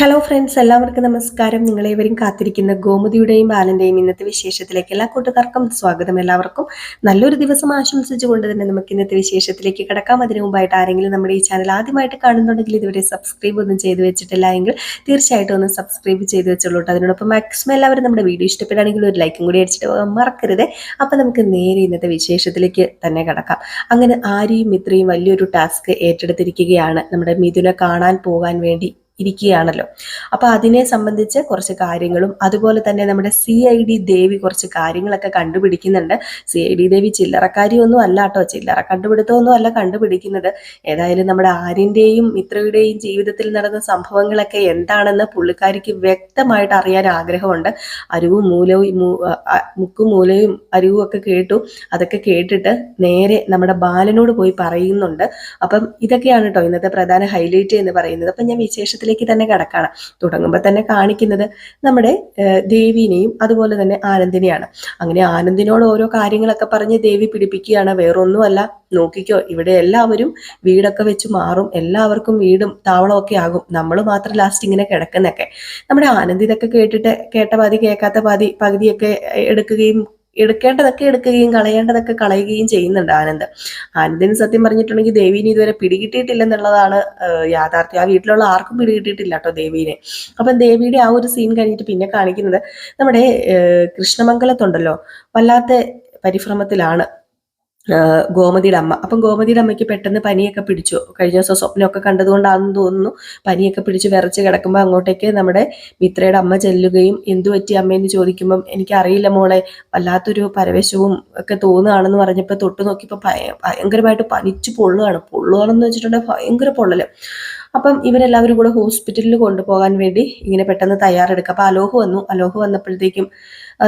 Hello friends എല്ലാവർക്കും നമസ്കാരം. നിങ്ങളേവരും കാത്തിരിക്കുന്ന ഗോമതിയുടെയും ബാലന്റെയും ഇന്നത്തെ വിശേഷത്തിലേക്ക് എല്ലാ കൂട്ടുകാർക്കും സ്വാഗതം. എല്ലാവർക്കും നല്ലൊരു ദിവസം ആശംസിച്ചുകൊണ്ട് തന്നെ നമുക്ക് ഇന്നത്തെ വിശേഷത്തിലേക്ക് കിടക്കാം. അതിനു മുമ്പായിട്ട് ആരെങ്കിലും നമ്മുടെ ഈ ചാനൽ ആദ്യമായിട്ട് കാണുന്നുണ്ടെങ്കിൽ ഇതുവരെ സബ്സ്ക്രൈബ് ഒന്നും ചെയ്തു വെച്ചിട്ടില്ല എങ്കിൽ തീർച്ചയായിട്ടും ഒന്ന് സബ്സ്ക്രൈബ് ചെയ്ത് വെച്ചോളൂട്ടോ അതിനോടൊപ്പം മാക്സിമം എല്ലാവരും നമ്മുടെ വീഡിയോ ഇഷ്ടപ്പെടുകയാണെങ്കിൽ ഒരു ലൈക്കും കൂടി അടിച്ചിട്ട് മറക്കരുത്. അപ്പം നമുക്ക് നേരെ ഇന്നത്തെ വിശേഷത്തിലേക്ക് തന്നെ കിടക്കാം. അങ്ങനെ ആരെയും ഇത്രയും വലിയൊരു ടാസ്ക് ഏറ്റെടുത്തിരിക്കുകയാണ് നമ്മുടെ മിഥുനെ കാണാൻ പോകാൻ വേണ്ടി ഇരിക്കുകയാണല്ലോ. അപ്പൊ അതിനെ സംബന്ധിച്ച് കുറച്ച് കാര്യങ്ങളും അതുപോലെ തന്നെ നമ്മുടെ സി ഐ ഡി ദേവി കുറച്ച് കാര്യങ്ങളൊക്കെ കണ്ടുപിടിക്കുന്നുണ്ട്. സി ഐ ഡി ദേവി ചില്ലറക്കാരിയൊന്നും അല്ല കേട്ടോ. ചില്ലറ കണ്ടുപിടുത്തമൊന്നും അല്ല കണ്ടുപിടിക്കുന്നത്. ഏതായാലും നമ്മുടെ ആര്യന്റെയും മിത്രയുടെയും ജീവിതത്തിൽ നടന്ന സംഭവങ്ങളൊക്കെ എന്താണെന്ന് പുള്ളിക്കാരിക്ക് വ്യക്തമായിട്ട് അറിയാൻ ആഗ്രഹമുണ്ട്. അരുവും മൂലവും മുക്കും മൂലയും അരുവും ഒക്കെ കേട്ടു. അതൊക്കെ കേട്ടിട്ട് നേരെ നമ്മുടെ ബാലനോട് പോയി പറയുന്നുണ്ട്. അപ്പം ഇതൊക്കെയാണ് കേട്ടോ ഇന്നത്തെ പ്രധാന ഹൈലൈറ്റ് എന്ന് പറയുന്നത്. അപ്പം ഞാൻ വിശേഷത്തിലേക്ക് തന്നെ കിടക്കാണ്. തുടങ്ങുമ്പോൾ തന്നെ കാണിക്കുന്നത് നമ്മുടെ ദേവീനെയും അതുപോലെ തന്നെ ആനന്ദിനെയാണ്. അങ്ങനെ ആനന്ദിനോട് ഓരോ കാര്യങ്ങളൊക്കെ പറഞ്ഞ് ദേവി പിടിപ്പിക്കുകയാണ്. വേറൊന്നുമല്ല നോക്കിക്കോ ഇവിടെ എല്ലാവരും വീടൊക്കെ വെച്ച് മാറും. എല്ലാവർക്കും വീടും താവളമൊക്കെ ആകും. നമ്മൾ മാത്രം ലാസ്റ്റ് ഇങ്ങനെ കിടക്കുന്നൊക്കെ. നമ്മുടെ ആനന്ദിതൊക്കെ കേട്ടിട്ട് കേട്ട പാതി കേൾക്കാത്ത പാതി പകുതിയൊക്കെ എടുക്കുകയും എടുക്കേണ്ടതൊക്കെ എടുക്കുകയും കളയേണ്ടതൊക്കെ കളയുകയും ചെയ്യുന്നുണ്ട് ആനന്ദ്. ആനന്ദിന് സത്യം പറഞ്ഞിട്ടുണ്ടെങ്കിൽ ദേവീനെ ഇതുവരെ പിടികിട്ടിയിട്ടില്ലെന്നുള്ളതാണ് യാഥാർത്ഥ്യം. ആ വീട്ടിലുള്ള ആർക്കും പിടികിട്ടിയിട്ടില്ല കേട്ടോ ദേവീനെ. അപ്പം ദേവിയുടെ ആ ഒരു സീൻ കഴിഞ്ഞിട്ട് പിന്നെ കാണിക്കുന്നത് നമ്മുടെ കൃഷ്ണമംഗലത്തുണ്ടല്ലോ. വല്ലാത്ത പരിഭ്രമത്തിലാണ് ഗോമതിയുടെ അമ്മ. അപ്പം ഗോമതിയുടെ അമ്മയ്ക്ക് പെട്ടെന്ന് പനിയൊക്കെ പിടിച്ചു. കഴിഞ്ഞ ദിവസം സ്വപ്നമൊക്കെ കണ്ടതുകൊണ്ടാണെന്ന് തോന്നുന്നു. പനിയൊക്കെ പിടിച്ച് വിറച്ച് കിടക്കുമ്പോൾ അങ്ങോട്ടേക്ക് നമ്മുടെ മിത്രയുടെ അമ്മ ചെല്ലുകയും എന്തു പറ്റി അമ്മയെന്ന് ചോദിക്കുമ്പം എനിക്കറിയില്ല മോളെ. വല്ലാത്തൊരു പരവേശവും ഒക്കെ തോന്നുകയാണെന്ന് പറഞ്ഞപ്പോൾ തൊട്ട് നോക്കിയപ്പോൾ ഭയ- ഭയങ്കരമായിട്ട് പനിച്ച് പൊള്ളുകയാണ്. പൊള്ളുകയാണെന്ന് വെച്ചിട്ടുണ്ടെങ്കിൽ ഭയങ്കര പൊള്ളൽ. അപ്പം ഇവരെല്ലാവരും കൂടെ ഹോസ്പിറ്റലിൽ കൊണ്ടുപോകാൻ വേണ്ടി ഇങ്ങനെ പെട്ടെന്ന് തയ്യാറെടുക്കുക. അപ്പം അലോഹ് വന്നു. അലോഹ് വന്നപ്പോഴത്തേക്കും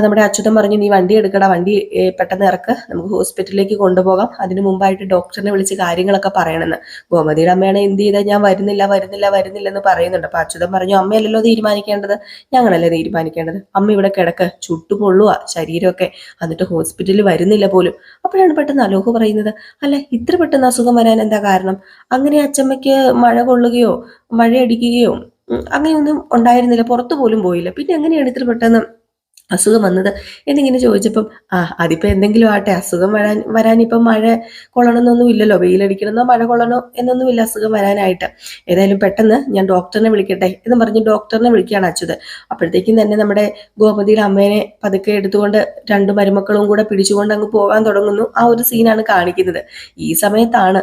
നമ്മുടെ അച്യുതൻ പറഞ്ഞു നീ വണ്ടി എടുക്കടാ വണ്ടി പെട്ടെന്ന് ഇറക്ക്. നമുക്ക് ഹോസ്പിറ്റലിലേക്ക് കൊണ്ടുപോകാം. അതിന് മുമ്പായിട്ട് ഡോക്ടറിനെ വിളിച്ച് കാര്യങ്ങളൊക്കെ പറയണമെന്ന്. ഗോമതിയുടെ അമ്മയാണ് എന്ത് ചെയ്താൽ ഞാൻ വരുന്നില്ല വരുന്നില്ല വരുന്നില്ല എന്ന് പറയുന്നുണ്ട്. അപ്പൊ അച്യുതൻ പറഞ്ഞു അമ്മയല്ലല്ലോ തീരുമാനിക്കേണ്ടത്? ഞങ്ങളല്ലേ തീരുമാനിക്കേണ്ടത്? അമ്മ ഇവിടെ കിടക്ക്. ചുട്ടു പൊള്ളുക ശരീരമൊക്കെ. എന്നിട്ട് ഹോസ്പിറ്റലിൽ വരുന്നില്ല പോലും. അപ്പോഴാണ് പെട്ടെന്ന് അലോഹ് പറയുന്നത് അല്ല ഇത്ര പെട്ടെന്ന് അസുഖം വരാൻ എന്താ കാരണം? അങ്ങനെ അച്ചമ്മയ്ക്ക് മഴ കൊള്ളുകയോ മഴയടിക്കുകയോ അങ്ങനെയൊന്നും ഉണ്ടായിരുന്നില്ല. പുറത്തു പോലും പോയില്ല. പിന്നെ എങ്ങനെയാണ് ഇത്ര പെട്ടെന്ന് അസുഖം വന്നത്? എന്നിങ്ങനെ ചോദിച്ചപ്പം ആ അതിപ്പോൾ എന്തെങ്കിലും ആട്ടെ അസുഖം വരാൻ വരാനിപ്പം മഴ കൊള്ളണമെന്നൊന്നും ഇല്ലല്ലോ. വെയിലടിക്കണമെന്നോ മഴ കൊള്ളണോ എന്നൊന്നുമില്ല അസുഖം വരാനായിട്ട്. ഏതായാലും പെട്ടെന്ന് ഞാൻ ഡോക്ടറിനെ വിളിക്കട്ടെ എന്ന് പറഞ്ഞ് ഡോക്ടറിനെ വിളിക്കുകയാണ് അച്യുത്. അപ്പോഴത്തേക്കും തന്നെ നമ്മുടെ ഗോപതിയുടെ അമ്മേനെ പതുക്കെ എടുത്തുകൊണ്ട് രണ്ട് മരുമക്കളും കൂടെ പിടിച്ചുകൊണ്ട് അങ്ങ് പോകാൻ തുടങ്ങുന്നു. ആ ഒരു സീനാണ് കാണിക്കുന്നത്. ഈ സമയത്താണ്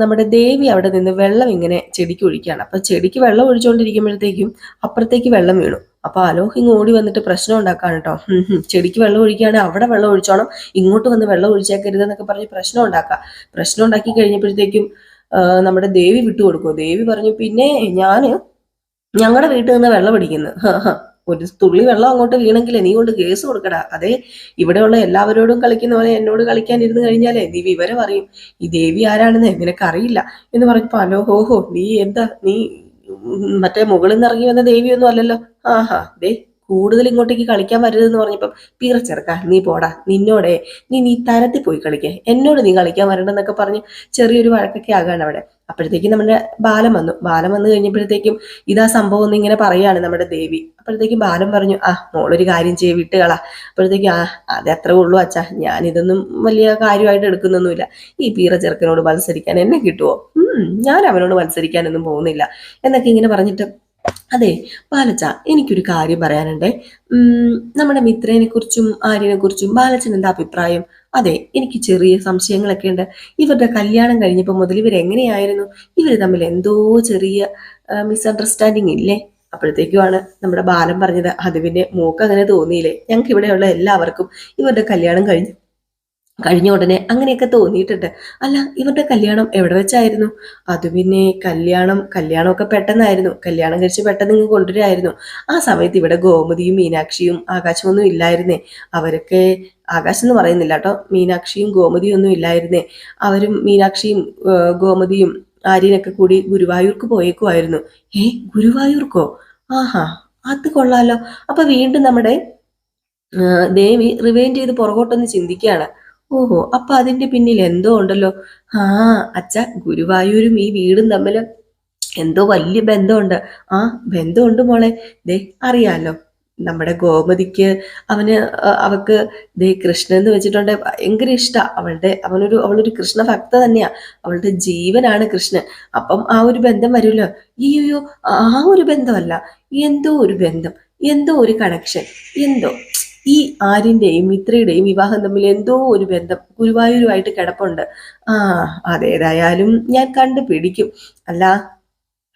നമ്മുടെ ദേവി അവിടെ നിന്ന് വെള്ളം ഇങ്ങനെ ചെടിക്ക് ഒഴിക്കുകയാണ്. അപ്പൊ ചെടിക്ക് വെള്ളം ഒഴിച്ചുകൊണ്ടിരിക്കുമ്പോഴത്തേക്കും അപ്പുറത്തേക്ക് വെള്ളം വീണു. അപ്പൊ അലോഹ് ഇങ്ങ് ഓടി വന്നിട്ട് പ്രശ്നം ഉണ്ടാക്കാണ് കേട്ടോ. ചെടിക്ക് വെള്ളം ഒഴിക്കുകയാണെങ്കിൽ അവിടെ വെള്ളം ഒഴിച്ചോണം. ഇങ്ങോട്ട് വന്ന് വെള്ളം ഒഴിച്ചേക്കരുത് എന്നൊക്കെ പറഞ്ഞ് പ്രശ്നം ഉണ്ടാക്കാം. പ്രശ്നം ഉണ്ടാക്കി കഴിഞ്ഞപ്പോഴത്തേക്കും നമ്മുടെ ദേവി വിട്ടുകൊടുക്കും ദേവി പറഞ്ഞു പിന്നെ ഞാൻ ഞങ്ങളുടെ വീട്ടിൽ നിന്ന് വെള്ളം പിടിക്കുന്നു ഒരു തുള്ളി വെള്ളം അങ്ങോട്ട് വീണെങ്കിലേ നീ കൊണ്ട് കേസ് കൊടുക്കടാ. അതെ ഇവിടെയുള്ള എല്ലാവരോടും കളിക്കുന്ന പോലെ എന്നോട് കളിക്കാൻ ഇരുന്ന് കഴിഞ്ഞാലേ നീ വിവരം അറിയും. ഈ ദേവി ആരാണെന്ന് നിനക്ക് അറിയില്ല എന്ന് പറഞ്ഞപ്പോ അലോ ഹോഹോ നീ എന്താ നീ മറ്റേ മുകളിൽ നിന്ന് ഇറങ്ങി വന്ന ദേവിയൊന്നും അല്ലല്ലോ. ആഹാ ദേ കൂടുതൽ ഇങ്ങോട്ടേക്ക് കളിക്കാൻ വരരുതെന്ന് പറഞ്ഞപ്പം പീറച്ചെറുക്ക നീ പോടാ നിന്നോടെ നീ നീ തരത്തിൽ പോയി കളിക്കേ. എന്നോട് നീ കളിക്കാൻ വരണ്ടെന്നൊക്കെ പറഞ്ഞ് ചെറിയൊരു വഴക്കൊക്കെ ആകാണ് അവിടെ. അപ്പോഴത്തേക്കും നമ്മുടെ ബാലം വന്നു. ബാലം വന്നു കഴിഞ്ഞപ്പോഴത്തേക്കും ഇതാ സംഭവം എന്ന് ഇങ്ങനെ പറയാണ് നമ്മുടെ ദേവി. അപ്പോഴത്തേക്കും ബാലം പറഞ്ഞു ആ മോളൊരു കാര്യം ചെയ്യ വിട്ടുകളാ. അപ്പോഴത്തേക്കും ആ അത് അത്രേ ഉള്ളൂ അച്ഛാ ഞാൻ ഇതൊന്നും വലിയ കാര്യമായിട്ട് എടുക്കുന്നൊന്നുമില്ല. ഈ പീറ ചെറുക്കനോട് മത്സരിക്കാൻ എന്നെ കിട്ടുമോ ഞാൻ അവനോട് മത്സരിക്കാനൊന്നും പോകുന്നില്ല. എന്നൊക്കെ ഇങ്ങനെ പറഞ്ഞിട്ട് അതെ ബാലച്ച എനിക്കൊരു കാര്യം പറയാനുണ്ട്. നമ്മുടെ മിത്രനെ കുറിച്ചും ആര്യനെ കുറിച്ചും ബാലച്ചൻ എന്താ അഭിപ്രായം? അതെ എനിക്ക് ചെറിയ സംശയങ്ങളൊക്കെ ഉണ്ട്. ഇവരുടെ കല്യാണം കഴിഞ്ഞപ്പോൾ മുതൽ ഇവർ എങ്ങനെയായിരുന്നു ഇവർ തമ്മിൽ എന്തോ ചെറിയ മിസ്അണ്ടർസ്റ്റാൻഡിങ് ഇല്ലേ? അപ്പോഴത്തേക്കുമാണ് നമ്മുടെ ബാലൻ പറഞ്ഞത്. അത് പിന്നെ മൂക്ക് അങ്ങനെ തോന്നിയില്ലേ? ഞങ്ങൾക്ക് ഇവിടെയുള്ള എല്ലാവർക്കും ഇവരുടെ കല്യാണം കഴിഞ്ഞു കഴിഞ്ഞ ഉടനെ അങ്ങനെയൊക്കെ തോന്നിയിട്ടുണ്ട്. അല്ല ഇവരുടെ കല്യാണം എവിടെ വെച്ചായിരുന്നു? അത് പിന്നെ കല്യാണം കല്യാണമൊക്കെ പെട്ടെന്നായിരുന്നു. കല്യാണം കഴിച്ച് പെട്ടെന്ന് ഇങ്ങ് കൊണ്ടുവരായിരുന്നു ആ സമയത്ത് ഇവിടെ ഗോമതിയും മീനാക്ഷിയും ആകാശമൊന്നും ഇല്ലായിരുന്നേ. അവരൊക്കെ ആകാശം എന്ന് പറയുന്നില്ല കേട്ടോ. മീനാക്ഷിയും ഗോമതിയും ഒന്നും ഇല്ലായിരുന്നേ. അവരും മീനാക്ഷിയും ഗോമതിയും ആര്യനൊക്കെ കൂടി ഗുരുവായൂർക്ക് പോയേക്കുമായിരുന്നു. ഏ ഗുരുവായൂർക്കോ? ആഹാ അത് കൊള്ളാലോ. അപ്പൊ വീണ്ടും നമ്മുടെ ദേവി റിവൈൻഡ് ചെയ്ത് പുറകോട്ടൊന്ന് ചിന്തിക്കുകയാണ്. ഓഹോ അപ്പൊ അതിന്റെ പിന്നിൽ എന്തോ ഉണ്ടല്ലോ. ആ അച്ഛ ഗുരുവായൂരും ഈ വീടും തമ്മിൽ എന്തോ വലിയ ബന്ധമുണ്ട്. ആ ബന്ധമുണ്ട് മോളെ. ദേ അറിയാലോ നമ്മുടെ ഗോമതിക്ക് അവന് അവക്ക് ദേ കൃഷ്ണൻ എന്ന് വെച്ചിട്ടുണ്ട്. ഭയങ്കര ഇഷ്ട. അവളുടെ അവനൊരു അവളൊരു കൃഷ്ണ ഭക്ത തന്നെയാ. അവളുടെ ജീവനാണ് കൃഷ്ണൻ. അപ്പം ആ ഒരു ബന്ധം വരുമല്ലോ. അയ്യോ ആ ഒരു ബന്ധമല്ല. എന്തോ ഒരു ബന്ധം. എന്തോ ഒരു കണക്ഷൻ എന്തോ. ഈ ആര്യന്റെയും മിത്രയുടെയും വിവാഹം തമ്മിൽ എന്തോ ഒരു ബന്ധം ഗുരുവായൂരുമായിട്ട് കിടപ്പുണ്ട്. ആ അതേതായാലും ഞാൻ കണ്ടുപിടിക്കും. അല്ല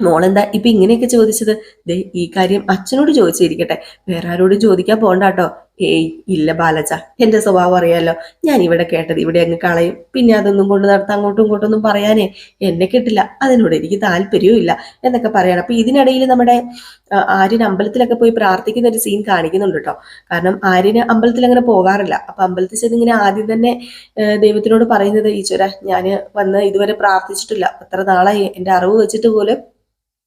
മോളെന്താ ഇപ്പൊ ഇങ്ങനെയൊക്കെ ചോദിച്ചത്? ദേ ഈ കാര്യം അച്ഛനോട് ചോദിച്ചിരിക്കട്ടെ. വേറെ ആരോടും ചോദിക്കാൻ പോണ്ട കേട്ടോ ഏയ് ഇല്ല ബാലച്ച. എന്റെ സ്വഭാവം അറിയാലോ. ഞാൻ ഇവിടെ കേട്ടത് ഇവിടെ അങ്ങ് കളയും. പിന്നെ അതൊന്നും കൊണ്ട് നടത്താൻ അങ്ങോട്ടും ഇങ്ങോട്ടും ഒന്നും പറയാനേ എന്നെ കിട്ടില്ല. അതിനോട് എനിക്ക് താല്പര്യവും ഇല്ല എന്നൊക്കെ പറയണം. അപ്പൊ ഇതിനിടയിൽ നമ്മുടെ ആര്യൻ അമ്പലത്തിലൊക്കെ പോയി പ്രാർത്ഥിക്കുന്ന ഒരു സീൻ കാണിക്കുന്നുണ്ട് കേട്ടോ കാരണം ആര്യന് അമ്പലത്തിൽ അങ്ങനെ പോകാറില്ല. അപ്പൊ അമ്പലത്തിൽ ചെന്ന് ഇങ്ങനെ ആദ്യം തന്നെ ദൈവത്തിനോട് പറയുന്നത് ഈശ്വര ഞാൻ വന്ന് ഇതുവരെ പ്രാർത്ഥിച്ചിട്ടില്ല. അത്ര നാളായി. എന്റെ അറിവ് വെച്ചിട്ട് പോലും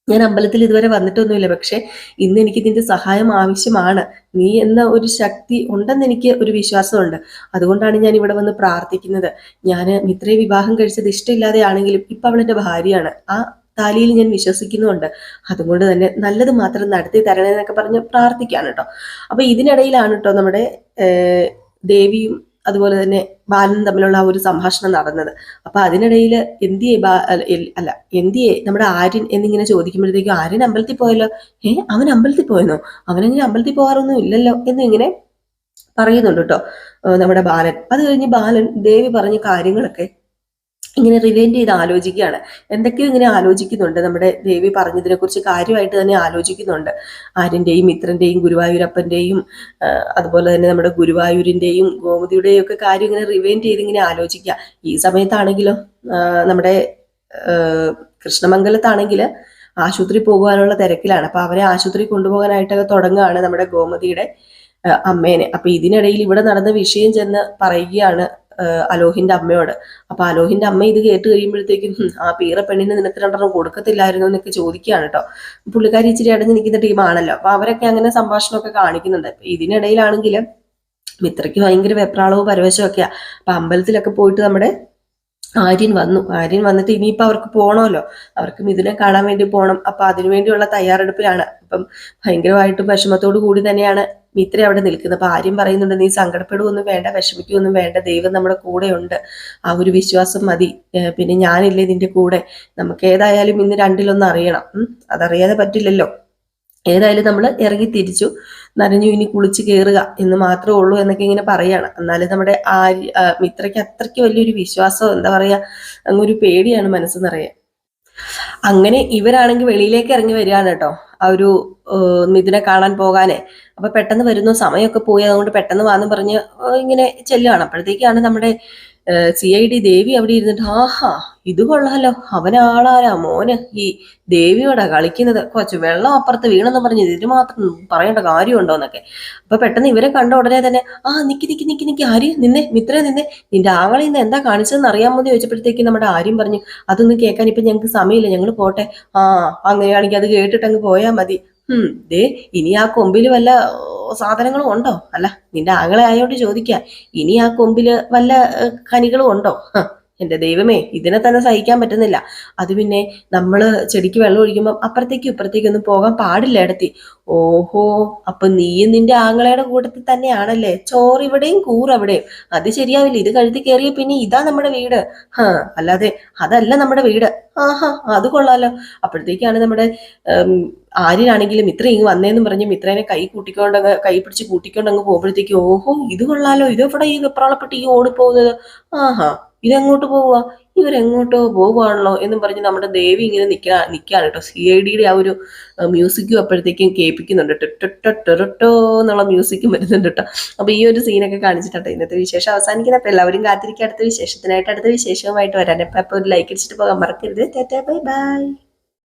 ഞാൻ അമ്പലത്തിൽ ഇതുവരെ വന്നിട്ടൊന്നുമില്ല. പക്ഷെ ഇന്ന് എനിക്ക് ഇതിന്റെ സഹായം ആവശ്യമാണ്. നീ എന്ന ഒരു ശക്തി ഉണ്ടെന്ന് എനിക്ക് ഒരു വിശ്വാസമുണ്ട്. അതുകൊണ്ടാണ് ഞാൻ ഇവിടെ വന്ന് പ്രാർത്ഥിക്കുന്നത്. ഞാൻ മിത്രയെ വിവാഹം കഴിച്ചത് ഇഷ്ടമില്ലാതെയാണെങ്കിലും ഇപ്പൊ അവളെന്റെ ഭാര്യയാണ്. ആ താലിയിൽ ഞാൻ വിശ്വസിക്കുന്നുണ്ട് അതുകൊണ്ട് തന്നെ നല്ലത് മാത്രം നടത്തി തരണേ എന്നൊക്കെ പറഞ്ഞ് പ്രാർത്ഥിക്കാണ് കേട്ടോ. അപ്പൊ ഇതിനിടയിലാണ് കേട്ടോ നമ്മുടെ ദേവിയും അതുപോലെ തന്നെ ബാലനും തമ്മിലുള്ള ആ ഒരു സംഭാഷണം നടന്നത്. അപ്പൊ അതിനിടയിൽ എന്തിയെ ബാ അല്ല, എന്തിയെ നമ്മുടെ ആര്യൻ എന്നിങ്ങനെ ചോദിക്കുമ്പോഴത്തേക്കും ആര്യൻ അമ്പലത്തിൽ പോയല്ലോ. ഏ അവൻ അമ്പലത്തിൽ പോയെന്നോ? അവനങ്ങനെ അമ്പലത്തിൽ പോകാറൊന്നും ഇല്ലല്ലോ എന്നിങ്ങനെ പറയുന്നുണ്ട് കേട്ടോ നമ്മുടെ ബാലൻ. അത് കഴിഞ്ഞ് ബാലൻ ദേവി പറഞ്ഞ കാര്യങ്ങളൊക്കെ ഇങ്ങനെ റിവൈൻഡ് ചെയ്ത് ആലോചിക്കുകയാണ്. എന്തൊക്കെയോ ഇങ്ങനെ ആലോചിക്കുന്നുണ്ട്. നമ്മുടെ ദേവി പറഞ്ഞതിനെക്കുറിച്ച് കാര്യമായിട്ട് തന്നെ ആലോചിക്കുന്നുണ്ട്. ആര്യന്റെയും മിത്രന്റെയും ഗുരുവായൂരപ്പന്റെയും അതുപോലെ തന്നെ നമ്മുടെ ഗുരുവായൂരിന്റെയും ഗോമതിയുടെയും ഒക്കെ കാര്യം ഇങ്ങനെ റിവൈൻഡ് ചെയ്ത് ഇങ്ങനെ ആലോചിക്കുക. ഈ സമയത്താണെങ്കിലോ നമ്മുടെ കൃഷ്ണമംഗലത്താണെങ്കിൽ ആശുപത്രി പോകുവാനുള്ള തിരക്കിലാണ്. അപ്പൊ അവരെ ആശുപത്രി കൊണ്ടുപോകാനായിട്ടൊക്കെ തുടങ്ങുകയാണ് നമ്മുടെ ഗോമതിയുടെ അമ്മേനെ. അപ്പൊ ഇതിനിടയിൽ ഇവിടെ നടന്ന വിഷയം ചെന്ന് പറയുകയാണ് അലോഹിന്റെ അമ്മയോട്. അപ്പൊ അലോഹിന്റെ അമ്മ ഇത് കേട്ട് കഴിയുമ്പോഴത്തേക്കും ആ പീറ പെണ്ണിന് നിനക്ക് രണ്ടെണ്ണം കൊടുക്കത്തില്ലായിരുന്നു എന്നൊക്കെ ചോദിക്കുകയാണ് കേട്ടോ. പുള്ളിക്കാരി ഇച്ചിരി അടഞ്ഞു നിൽക്കുന്ന ടീമാണല്ലോ. അപ്പൊ അവരൊക്കെ അങ്ങനെ സംഭാഷണമൊക്കെ കാണിക്കുന്നുണ്ട്. ഇതിനിടയിലാണെങ്കിൽ മിത്രയ്ക്ക് ഭയങ്കര വെപ്രാളവും പരവശവും ഒക്കെയാ. അപ്പൊ അമ്പലത്തിലൊക്കെ പോയിട്ട് നമ്മുടെ ആര്യൻ വന്നു. ആര്യൻ വന്നിട്ട് ഇനിയിപ്പോ അവർക്ക് പോകണമല്ലോ അവർക്ക് മിഥുനെ കാണാൻ വേണ്ടി പോകണം അപ്പൊ അതിനുവേണ്ടിയുള്ള തയ്യാറെടുപ്പിലാണ്. അപ്പം ഭയങ്കരമായിട്ടും വിഷമത്തോടു കൂടി തന്നെയാണ് മിത്ര അവിടെ നിൽക്കുന്നത് അപ്പൊ ആര്യം പറയുന്നുണ്ട് നീ സങ്കടപ്പെടുകയൊന്നും വേണ്ട വിഷമിക്കുകയൊന്നും വേണ്ട ദൈവം നമ്മുടെ കൂടെയുണ്ട്. ആ ഒരു വിശ്വാസം മതി. പിന്നെ ഞാനില്ലേ നിന്റെ കൂടെ? നമുക്ക് ഏതായാലും ഇന്ന് രണ്ടിലൊന്നും അറിയണം. അതറിയാതെ പറ്റില്ലല്ലോ. ഏതായാലും നമ്മൾ ഇറങ്ങി തിരിച്ചു. നനഞ്ഞു ഇനി കുളിച്ച് കയറുക എന്ന് മാത്രമേ ഉള്ളൂ എന്നൊക്കെ ഇങ്ങനെ പറയാണ്. എന്നാലും നമ്മുടെ ആ, മിത്രയ്ക്ക് അത്രയ്ക്ക് വലിയൊരു വിശ്വാസം എന്താ പറയാ അങ്ങൊരു പേടിയാണ് മനസ്സ് നിറയെ. അങ്ങനെ ഇവരാണെങ്കിൽ വെളിയിലേക്ക് ഇറങ്ങി വരികയാണ് കേട്ടോ. ആ ഒരു മിഥുനെ കാണാൻ പോകാനേ. അപ്പൊ പെട്ടെന്ന് വരുന്നു. സമയമൊക്കെ പോയി. അതുകൊണ്ട് പെട്ടെന്ന് വാന്ന് പറഞ്ഞ് ഇങ്ങനെ ചെല്ലുകയാണ് അപ്പോഴത്തേക്കാണ് നമ്മുടെ സി ഐ ഡി ദേവി അവിടെ ഇരുന്നിട്ട് ആഹാ ഇത് കൊള്ളാലോ. അവനാളാരാ മോന് ഈ ദേവിയോടാ കളിക്കുന്നത്. കൊച്ചു വെള്ളം അപ്പുറത്ത് വീണെന്ന് പറഞ്ഞ് ഇതിന് മാത്രം പറയേണ്ട കാര്യമുണ്ടോ എന്നൊക്കെ. അപ്പൊ പെട്ടെന്ന് ഇവരെ കണ്ട ഉടനെ തന്നെ ആ നിക്കി നിക്കി നിക്കി നിക്കി ആര്യ നിന്നെ മിത്രേ നിന്നെ. നിന്റെ ആകളിൽ നിന്ന് എന്താ കാണിച്ചതെന്ന് അറിയാമോ എന്ന് ചോദിച്ചപ്പോഴത്തേക്ക് നമ്മുടെ ആര്യം പറഞ്ഞു അതൊന്നും കേൾക്കാൻ ഇപ്പൊ ഞങ്ങൾക്ക് സമയമില്ല. ഞങ്ങൾ പോട്ടെ. ആ അങ്ങനെയാണെങ്കിൽ അത് കേട്ടിട്ട് അങ്ങ് പോയാൽ മതി. ഉം ദേ ഇനി ആ കൊമ്പിൽ വല്ല സാധനങ്ങളും ഉണ്ടോ? അല്ല നിന്റെ ആകളെ ആയോട് ചോദിക്കാം. ഇനി ആ കൊമ്പിൽ വല്ല കനികളും ഉണ്ടോ? ഹ, എന്റെ ദൈവമേ ഇതിനെ തന്നെ സഹിക്കാൻ പറ്റുന്നില്ല. അത് പിന്നെ നമ്മൾ ചെടിക്ക് വെള്ളം ഒഴിക്കുമ്പോൾ അപ്പുറത്തേക്കും ഒന്നും പോകാൻ പാടില്ല ഇടത്തി ഓഹോ അപ്പൊ നീയും നിന്റെ ആങ്ങളയുടെ കൂട്ടത്തിൽ തന്നെയാണല്ലേ? ചോറ് ഇവിടെയും കൂറ് അവിടെയും. അത് ശരിയാവില്ല. ഇത് കഴുത്തി കയറിയ പിന്നെ ഇതാ നമ്മുടെ വീട്. ഹാ അല്ലാതെ അതല്ല നമ്മുടെ വീട്. ആഹാ അത് കൊള്ളാലോ. അപ്പോഴത്തേക്കാണ് നമ്മുടെ ആര്യനാണെങ്കിലും ഇത്ര ഇങ്ങ് വന്നേന്ന് പറഞ്ഞ് മിത്രേനെ കൈ കൂട്ടിക്കൊണ്ട് കൈ പിടിച്ച് കൂട്ടിക്കൊണ്ടങ്ങ് പോകുമ്പോഴത്തേക്ക് ഓഹോ ഇത് കൊള്ളാലോ. ഇതെവിടെ ഈ വെപ്രാളപ്പെട്ട് ഈ ഓടിപ്പോകുന്നത്? ആഹാ. ഇതെങ്ങോട്ട് പോവുക ഇവരെങ്ങോട്ടോ പോവുകയാണല്ലോ എന്നും പറഞ്ഞ് നമ്മുടെ ദേവി ഇങ്ങനെ നിൽക്കാ നിൽക്കുകയാണ് കേട്ടോ. സി ഐ ഡിയുടെ ആ ഒരു മ്യൂസിക്കും അപ്പോഴത്തേക്കും കേൾപ്പിക്കുന്നുണ്ട്. ടെട്ടോ എന്നുള്ള മ്യൂസിക്കും വരുന്നുണ്ട് കേട്ടോ. അപ്പം ഈ ഒരു സീനൊക്കെ കാണിച്ചിട്ടോ ഇന്നത്തെ വിശേഷം. അവസാനിക്കുന്ന അപ്പോൾ എല്ലാവരും കാത്തിരിക്കുക അടുത്ത വിശേഷത്തിനായിട്ട് അടുത്ത വിശേഷവുമായിട്ട് വരാൻ അപ്പോൾ ഒരു ലൈക്ക് അടിച്ചിട്ട് പോകാൻ മറക്കരുത്. Bye bye.